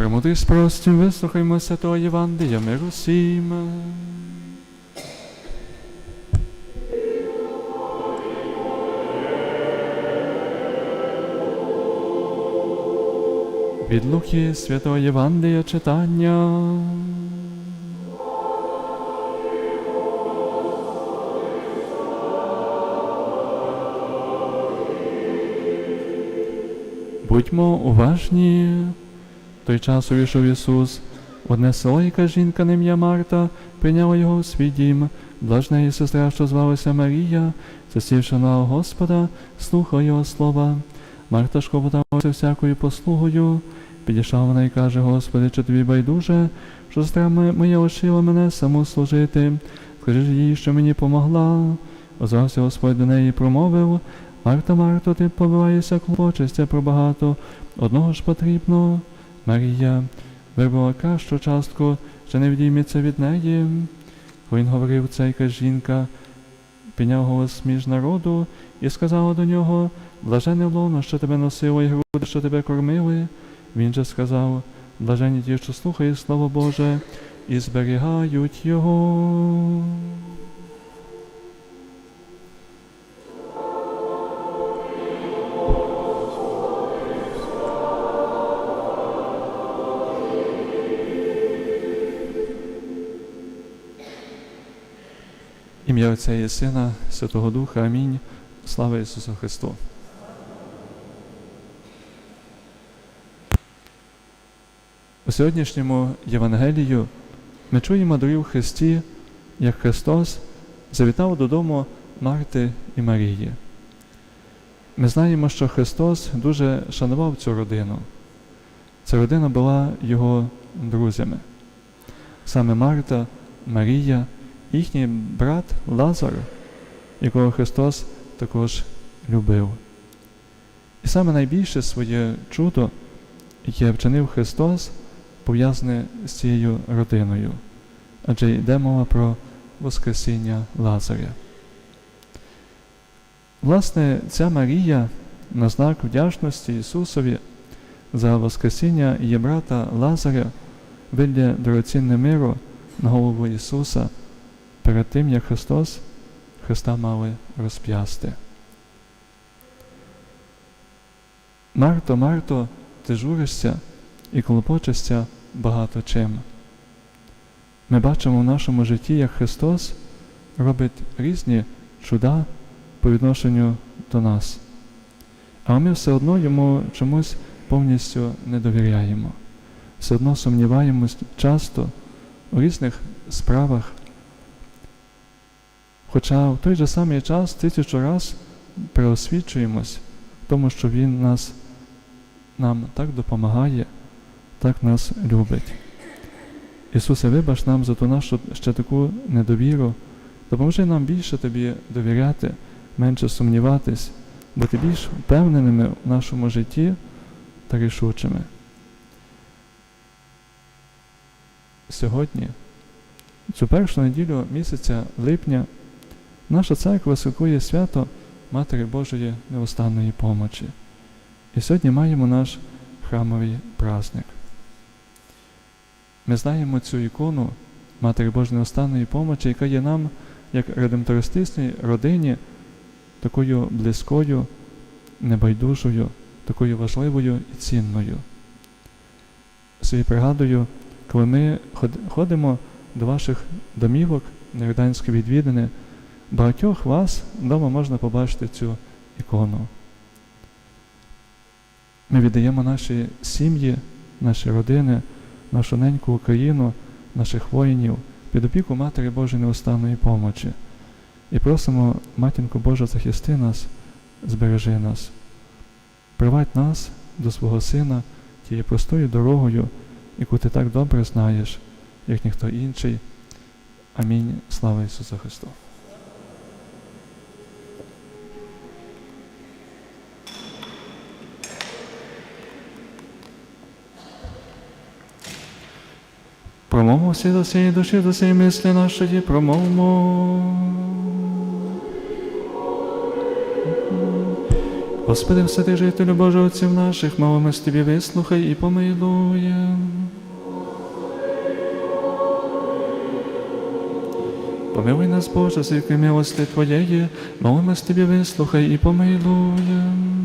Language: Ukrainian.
Премудрість простім, вислухаймо святого Євангелія, миру всім. Від Луки святого Євангелія читання. Будьмо уважні. Той час увійшов Ісус. Одне село, яка жінка на ім'я Марта, прийняла його у свій дім. Блажна її сестра, що звалася Марія, засівши на Господа, слухала його слова. Марта ж клопоталася всякою послугою. Підійшла вона і каже, Господи, чи тобі байдуже, що сестра моя лишила мене саму служити. Скажи ж їй, що мені помогла. Озвався Господь до неї і промовив, Марта, Марто, ти побиваєшся, клопочешся про багато, одного ж потрібно. Марія вибрала кращу частку, що не відійметься від неї. Він говорив це, якась жінка, підняв голос між народу і сказала до нього, блажене лоно, що тебе носило, і груди, що тебе кормили. Він же сказав, блажені ті, що слухають Слово Боже, і зберігають його. Ім'я Отця і Сина, Святого Духа. Амінь. Слава Ісусу Христу. У сьогоднішньому Євангелію ми чуємо дорів Христі, як Христос завітав додому Марти і Марії. Ми знаємо, що Христос дуже шанував цю родину. Ця родина була його друзями. Саме Марта, Марія, їхній брат Лазар, якого Христос також любив. І саме найбільше своє чудо, яке вчинив Христос, пов'язане з цією родиною, адже йде мова про Воскресіння Лазаря. Власне, ця Марія на знак вдячності Ісусові за Воскресіння її брата Лазаря вилє дорогоцінне миру на голову Ісуса перед тим, як Христос Христа мали розп'ясти. Марто, Марто, ти журишся і клопочешся багато чим. Ми бачимо в нашому житті, як Христос робить різні чуда по відношенню до нас. А ми все одно йому чомусь повністю не довіряємо. Все одно сумніваємось часто у різних справах. Хоча в той же самий час тисячу раз переосвідчуємось в тому, що Він нас, нам так допомагає, так нас любить. Ісусе, вибач нам за ту нашу ще таку недовіру, допоможи нам більше Тобі довіряти, менше сумніватись, бути більш впевненими в нашому житті та рішучими. Сьогодні, цю першу неділю місяця липня, наша церква святкує свято Матері Божої неустанної помочі. І сьогодні маємо наш храмовий праздник. Ми знаємо цю ікону Матері Божої неустанної помочі, яка є нам, як редемтористичній родині, такою близькою, небайдужою, такою важливою і цінною. Собі пригадую, коли ми ходимо до ваших домівок на Йорданські відвідини, багатьох вас вдома можна побачити цю ікону. Ми віддаємо наші сім'ї, наші родини, нашу неньку Україну, наших воїнів під опіку Матері Божої неустанної помочі. І просимо, Матінку Божа, захисти нас, збережи нас, привадь нас до свого Сина тією простою дорогою, яку ти так добре знаєш, як ніхто інший. Амінь. Слава Ісусу Христу! Промовмо всі до всієї душі, до всієї мислі нашої, промовмо. Господи, все жителю Божого отців наших, мовами з тобі вислухай і помилує. Помилуй нас, Боже, з милости Твоєї, мовами з тобі вислухай і помилуємо.